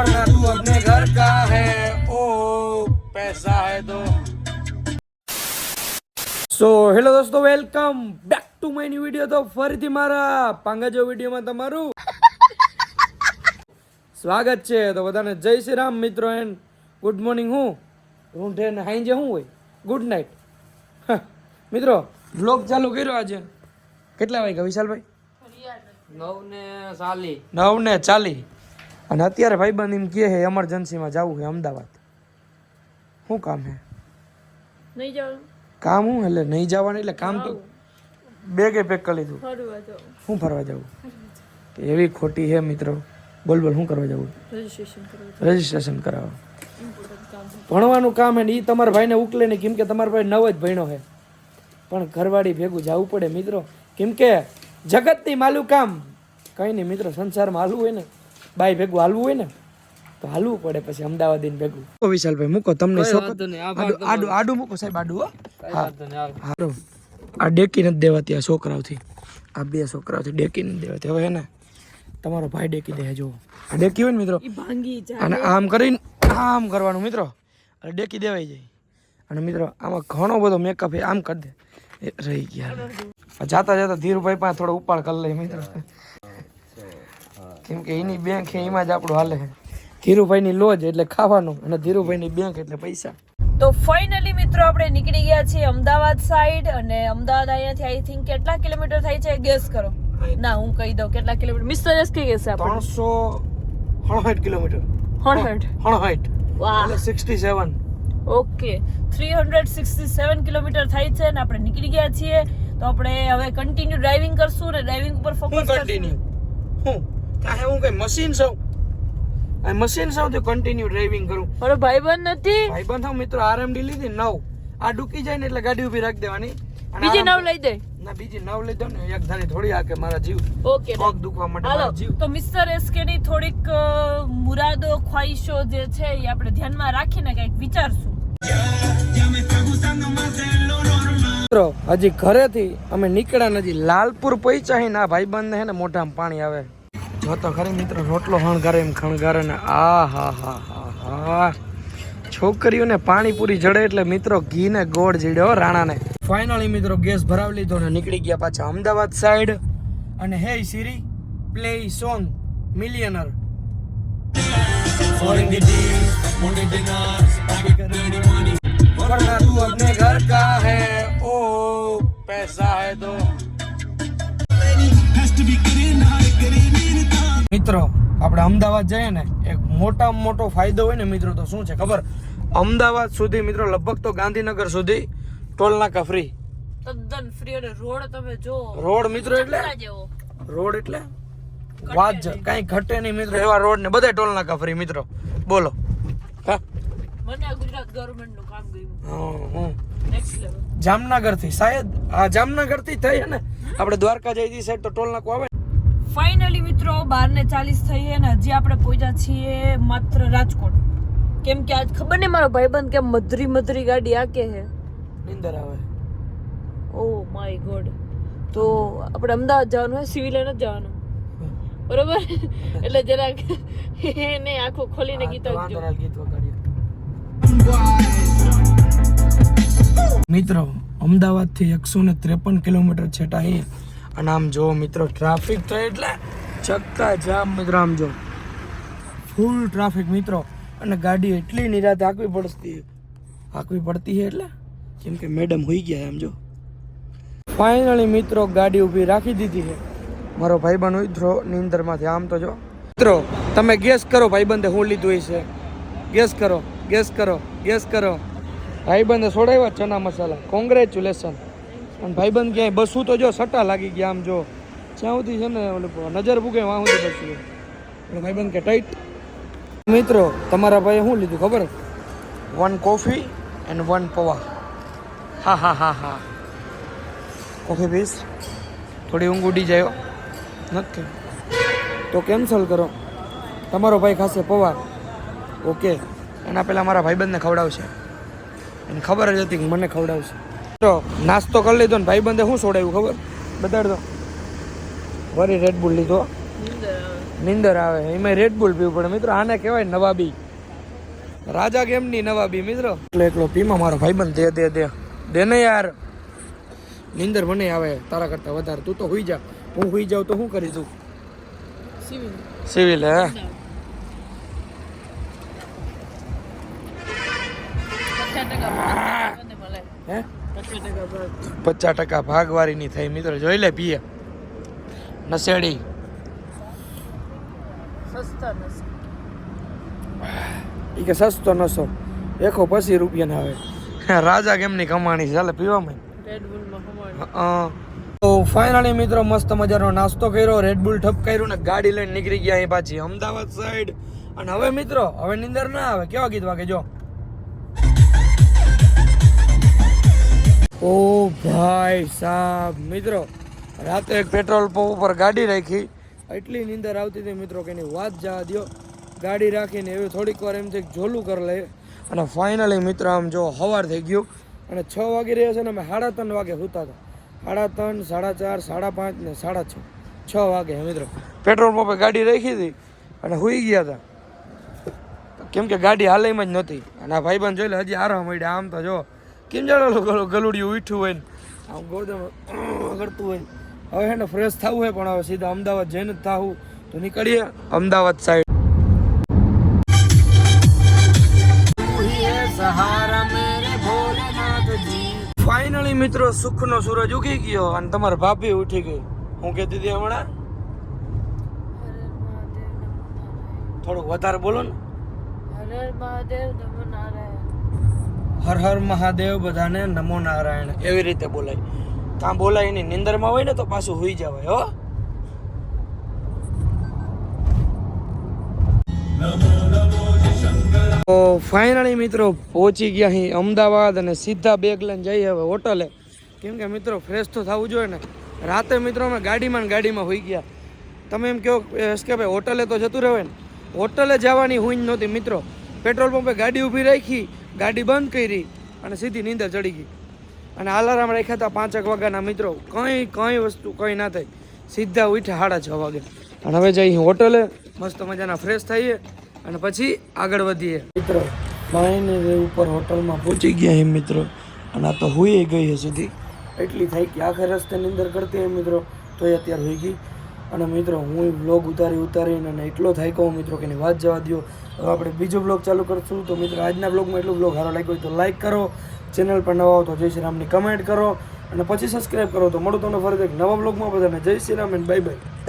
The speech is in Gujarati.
वरना तू अपने घर का है ओ पैसा है तो સો હેલો દોસ્તો welcome back to my new video તો ફરીથી મારા પાંગાજો વિડીયોમાં તમારું સ્વાગત છે તો બધાને જય શ્રી રામ મિત્રો એન્ડ ગુડ મોર્નિંગ હું રૂંઢે ને હાઈજે શું હોય ગુડ નાઇટ મિત્રો બ્લોગ ચાલુ કર્યો આજે કેટલા વાગ્યા વિશાલભાઈ નવ ને સાલી નવ ને ચાલી અને અત્યારે ભાઈબંધ એમ કહે છે એમરજન્સીમાં જવું છે અમદાવાદ. શું કામ છે? નહીં જવાનું. કામ હું એટલે નહીં જવાનું એટલે કામ તો બેગે પેક કરી લીધું શું ફરવા જવું? એવી ખોટી છે મિત્રો. બોલ બોલ શું કરવા જવું? રજીસ્ટ્રેશન કરવું ભણવાનું કામ હે ને એ તમારા ભાઈને ઉકલે નહીં કેમ કે તમારા ભાઈ નવ જ ભણ્યો છે. પણ ઘરવાળી ભેગું જવું પડે મિત્રો. કેમ કે જગતની માલું કામ કંઈ નહીં મિત્રો સંસારમાં હાલવું હોય ને. બાઈ ભેગું હાલવું હોય ને તો હાલવું પડે પછી અમદાવાદ ઈને ભેગું. ઓ વિશાલભાઈ મૂકો તમને શોખ. આડું આડું આડું મૂકો સાહેબ આડું હો. હારો આ ડેકી નથી દેવાતી આ છોકરાઓથી. આ બે છોકરાઓથી ડેકી નથી દેવાતી. હવે હે ને તમારો ભાઈ ડેકી દે જુઓ. આ ડેકી હોય ને મિત્રો ભાંગી અને આમ કરીને આમ કરવાનું મિત્રો. અને ડેકી દેવાઈ જાય. અને મિત્રો આમાં ઘણો બધો મેકઅપ આમ કરી દે. એ રહી ગયા. જાતા જાતા ધીરુભાઈ પાસે થોડો ઉપાડ કરી લઈ મિત્રો. કેમ કે એની બેંક છે એમાં જ આપણું હાલે ધીરુભાઈની લોજ એટલે ખાવાનું અને ધીરુભાઈની બેંક એટલે પૈસા. તો ફાઇનલી મિત્રો આપણે નીકળી ગયા છીએ અમદાવાદ સાઈડ અને અમદાવાદ અહીંયાથી આઈ થિંક કેટલા કિલોમીટર થાય છે ગેસ કરો. ના હું કહી દઉં કેટલા કિલોમીટર. મિસ્ટર એસ કે છે આપણે ત્રણસો હણસાઠ કિલોમીટર. હણહઠ હણસાઠ વાહ. એટલે sixty seven okay. Three hundred sixty seven kilometer થાય છે અને આપણે નીકળી ગયા છીએ. તો આપણે હવે કન્ટિન્યુ ડ્રાઇવિંગ કરશું ને ડ્રાઇવિંગ ઉપર ફોકસ કરશું. કન્ટિન્યુ હું? કાંઈ હું કઈ મશીન છું? આ મશીન છું તો કન્ટિન્યુ ડ્રાઇવિંગ કરું. મારો ભાઈબંધ નથી? ભાઈ બંધ મિત્રો આરએમડી લીધી નવ. આ ડૂકી જાય ને એટલે ગાડી ઊભી રાખી દેવાની. બીજી નવ લઈ દે. ના બીજી નવ લીધો ને એક ધારી થોડી આ કે મારા જીવ. ઓકે પગ દુખવા માટે મારા જીવ. તો મિસ્ટર એસકે ની થોડીક મુરાદો ખ્વાહિશો જે છે એ આપણે ધ્યાનમાં રાખીને કંઈક વિચારશું. મિત્રો હજી ઘરેથી અમે નીકળ્યા નથી. લાલપુર પૈસા ના ભાઈબંધ હે ને મોઢામાં પાણી આવે. જો તો ખરી મિત્રો, રોટલો હણગારે એમ ખણગારે ને આ હા હા હા હા. છોકરીઓને પાણીપુરી જડે એટલે મિત્રો ઘી ને ગોળ જીડ્યો રાણાને. ફાઇનલી મિત્રો ગેસ ભરાવી લીધો ને નીકળી ગયા પાછા અમદાવાદ સાઈડ અને હે સિરી પ્લે સોંગ મિલિયનર આપણે અમદાવાદ જઈએ ને એક મોટામાં મોટો ફાયદો હોય ને મિત્રો તો શું છે ખબર? અમદાવાદ સુધી મિત્રો લગભગ તો ગાંધીનગર સુધી ટોલ નાકા ફ્રી તદ્દન ફ્રી અને રોડ તમે જો રોડ મિત્રો એટલે? રોડ એટલે? વાત જ કાંઈ ઘટે નહીં મિત્રો એવા રોડ ને બધા ટોલ નાકા ફ્રી મિત્રો. બોલો. હા? મને ગુજરાત ગવર્મેન્ટનું કામ ગયું હં, જામનગરથી શાયદ આ જામનગરથી થઈ ને આપણે દ્વારકા જઈ સાઈડ તો ટોલ નાકું આવે ફાઇનલી મિત્રો બાર ને ચાલીસ થઈ અને ને હજી આપણે પહોંચ્યા છીએ માત્ર રાજકોટ. કેમ કે આજ ખબર નહીં મારો ભાઈબંધ કેમ મધરી મધરી ગાડી આકે છે? નિંદર આવે. Oh my god. તો આપણે અમદાવાદ જવાનું હોય સિવિલ જ જવાનું. બરોબર? એટલે જરાક એને આંખો ખોલીને ગીત. મિત્રો અમદાવાદથી એકસો ને ત્રેપન કિલોમીટર છેટા એ અને આમ જો મિત્રો ટ્રાફિક તો એટલે ચક્કા જામ મિત્રો, આમ જો ફૂલ ટ્રાફિક મિત્રો. અને ગાડી એટલી નિરાતે હાંકવી પડતી આકવી પડતી છે એટલે? કેમ કે મેડમ હોઈ ગયા એમ જો ફાઇનલી મિત્રો, ગાડી ઊભી રાખી દીધી છે મારો ભાઈબંધ ઉતરો નીંદરમાંથી. આમ તો જો મિત્રો, તમે ગેસ કરો ભાઈબંધે હું લીધું છે ગેસ કરો ગેસ કરો ગેસ કરો. ભાઈબંધે સોડાવ્યા ચના મસાલા. કોંગ્રેચ્યુલેશન અને ભાઈબંધ ક્યાંય બસું તો જો સટ્ટા લાગી ગયા આમ જો. જ્યાં સુધી છે ને નજર ભૂગે વાં સુધી બસું એટલે ભાઈબંધ કે ટાઈટ મિત્રો તમારા ભાઈએ શું લીધું ખબર? વન કોફી એન્ડ વન પૌવા હા હા હા હા. કોફી પીસ થોડી ઊંઘ ઉડી જાય નથી તો કેન્સલ કરો. તમારો ભાઈ ખાશે પૌવા ઓકે એના પહેલાં મારા ભાઈબંધને ખવડાવશે. એને ખબર જ હતી કે મને ખવડાવશે. નાસ્તો કરી લીધો ને ભાઈ બંધે શું છોડાયું ખબર? બતાડ દો. વરી રેડબુલ લીધો. નિંદર આવે. એમાં રેડબુલ પીવું પડે. મિત્રો આને કહેવાય નવાબી. રાજા કેમની નવાબી મિત્રો. એટલે એકલો પીમાં મારો ભાઈબંધ દે દે દે. દે ને યાર. નિંદર મને આવે તારા કરતા વધારે. તું તો હુઈ જા. હું હુઈ જાઉં તો શું કરી તું સિવિલ. હે? હે? પચાસ ટકા ભાગવારીની થઈ મિત્રો. જોઈ લે પીએ. નશેડી. એ કે સસ્તો નસો એકો પછી રૂપિયાના આવે. રાજા કેમની કમાણી છે? ચાલે પીવામાં તો ફાઇનલી મિત્રો મસ્ત મજાનો નાસ્તો કર્યો. રેડબુલ ઠપ કર્યું ને ગાડી લઈને નીકળી ગયા અહીં પાછી અમદાવાદ સાઈડ અને હવે મિત્રો હવે નિંદર ના આવે. કેવા ગીત વાગે જો. ઓ ભાઈ સાહેબ મિત્રો, રાતે એક પેટ્રોલ પંપ ઉપર ગાડી રાખી. એટલી નીંદર આવતી હતી મિત્રો કે એની વાત જવા દ્યો. ગાડી રાખીને એવી થોડીક વાર એમ થઈ જોલું કરી લઈએ. અને ફાઇનલી મિત્ર, આમ જો સવાર થઈ ગયું. અને છ વાગી રહ્યા છે ને અમે સાડા ત્રણ વાગે સૂતા હતા. સાડા ત્રણ, સાડા ચાર, સાડા પાંચ ને સાડા છ. છ વાગે મિત્રો. પેટ્રોલ પંપે ગાડી રાખી હતી અને સુઈ ગયા હતા. કેમ કે ગાડી હાલઈમાં જ નહોતી. અને આ ભાઈબંધ જોઈ લે, હજી આરામ મળ્યા. આમ તો જો કેમ જાણો ગલુડિયું ઉઠ્યું હોય ને? આમ ગોદમ કરતું હોય હવે હે ને ફ્રેશ થવું હોય પણ હવે સીધા અમદાવાદ જઈને જ થવું. તો નીકળીએ અમદાવાદ સાઈડ ફાઇનલી મિત્રો સુખનો સૂરજ ઉગી ગયો અને તમારા ભાભી ઉઠી ગઈ. હું કહેતી હતી હમણાં? થોડુંક વધારે બોલો ને. હર મહાદેવ હર હર મહાદેવ બધાને નમો નારાયણ. એવી રીતે બોલાય. ત્યાં બોલાય નહીં નિંદરમાં હોય ને તો પાછું હોઈ જવાય, હો. તો ફાઇનલી મિત્રો પહોંચી ગયા અહીં અમદાવાદ અને સીધા બેગ લઈને જઈએ હવે હોટલે. કેમ કે મિત્રો ફ્રેશ તો થવું જોઈએ ને. રાતે મિત્રો અમે ગાડીમાં ગાડીમાં હોઈ ગયા. તમે એમ કહો કે ભાઈ હોટલે તો જતું રહેવાય ને. હોટલે જવાની હુઈ જ નહોતી મિત્રો. પેટ્રોલ પંપે ગાડી ઊભી રાખી ગાડી બંધ કરી અને સીધી નીંદર ચડી ગઈ. અને અલાર્મ રાખ્યા હતા પાંચેક વાગ્યાના મિત્રો. કંઈ કંઈ વસ્તુ કંઈ ના થાય. સીધા ઉઠ્યા સાડા છ વાગે. અને હવે જઈ હોટલે, મસ્ત મજાના ફ્રેશ થઈએ અને પછી આગળ વધીએ. મિત્રો ફાઇનલી ઉપર હોટલમાં પહોંચી ગયા એમ મિત્રો. અને આ તો હોઈ ગઈ હે સીધી. એટલી થાય કે આખે રસ્તે નીંદર કરતી એમ મિત્રો. તોય અત્યારે હોઈ ગઈ. અને મિત્રો, હું બ્લોગ ઉતારી ઉતારીને અને એટલો થાય કહું મિત્રો કે વાત જવા દો હવે આપણે બીજો બ્લોગ ચાલુ કરશું. તો મિત્રો, આજના બ્લોગમાં એટલો બ્લોગ સારો લાગ્યો હોય તો લાઇક કરો ચેનલ પર નવા હો તો જય શ્રી રામની કમેન્ટ કરો, અને પછી સબસ્ક્રાઈબ કરો તો મળું તમને ફરી એક નવા બ્લોગમાં બધાને. Jai Shri Ram and bye bye